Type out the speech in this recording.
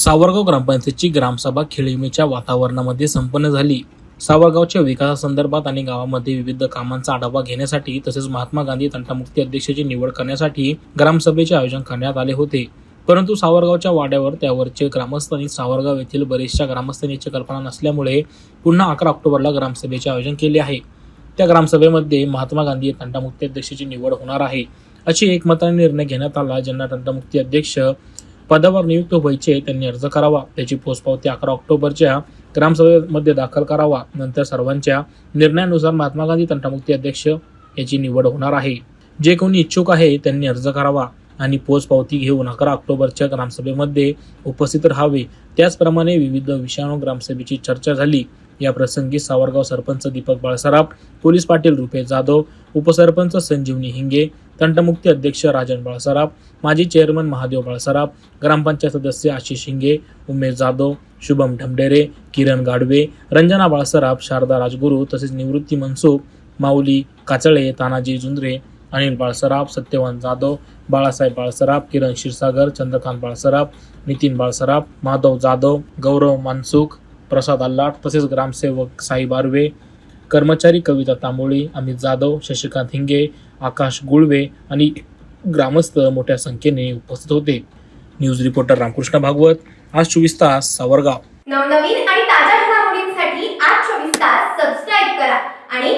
सावरगाव ग्रामपंचायतीची ग्रामसभा खेळीमेच्या वातावरणामध्ये संपन्न झाली. सावरगावच्या विकासासंदर्भात आणि गावामध्ये विविध कामांचा आढावा घेण्यासाठी तसेच महात्मा गांधी तंटामुक्ती अध्यक्षाची निवड करण्यासाठी ग्रामसभेचे आयोजन करण्यात आले होते. परंतु सावरगावच्या वाड्यावर त्यावरचे ग्रामस्थ आणि सावरगाव येथील बरेचशा ग्रामस्थांनी याची कल्पना नसल्यामुळे पुन्हा अकरा ऑक्टोबरला ग्रामसभेचे आयोजन केले आहे. त्या ग्रामसभेमध्ये महात्मा गांधी तंटामुक्ती अध्यक्षाची निवड होणार आहे. अशी एकमताने निर्णय घेण्यात आला ज्यांना तंटामुक्ती अध्यक्ष पदावर नियुक्त व्हायचे त्यांनी अर्ज करावा. त्याची पोचपावती अकरा ऑक्टोबरच्या ग्रामसभेमध्ये दाखल करावा. नंतर सर्वांच्या निर्णयानुसार महात्मा गांधी तंटामुक्ती अध्यक्ष याची निवड होणार आहे. जे कोणी इच्छुक आहे त्यांनी अर्ज करावा आणि पोचपावती घेऊन अकरा ऑक्टोबरच्या ग्रामसभेमध्ये उपस्थित राहावे. त्याचप्रमाणे विविध विषाणू ग्रामसभेची चर्चा झाली. या प्रसंगी सावरगाव सरपंच दीपक बाळसराफ पोलीस पाटील रुपेश जाधव उपसरपंच संजीवनी हिंगे तंटमुक्ती अध्यक्ष राजन बाळसराफ माजी चेअरमन महादेव बाळसराफ ग्रामपंचायत सदस्य आशिष हिंगे उमेश जाधव शुभम ढमडेरे किरण गाडवे रंजना बाळसराफ शारदा राजगुरू तसेच निवृत्ती मनसुख माऊली काचळे तानाजी जुंद्रे अनिल बाळसराफ सत्यवान जाधव बाळासाहेब बाळसराफ किरण क्षीरसागर चंद्रकांत बाळसराफ नितीन बाळसराफ माधव जाधव गौरव मानसुख प्रसाद आल्लाट तसेच ग्रामसेवक साई बारवे कर्मचारी कविता तांबोळी अमित जाधव शशिकांत हिंगे आकाश गुळवे आणि ग्रामस्थ मोठ्या संख्येने उपस्थित होते. न्यूज रिपोर्टर रामकृष्ण भागवत आज चोवीस तास सावरगाव. नवनवीन आणि ताज्या घडामोडींसाठी आज चोवीस तास सबस्क्राईब करा आणि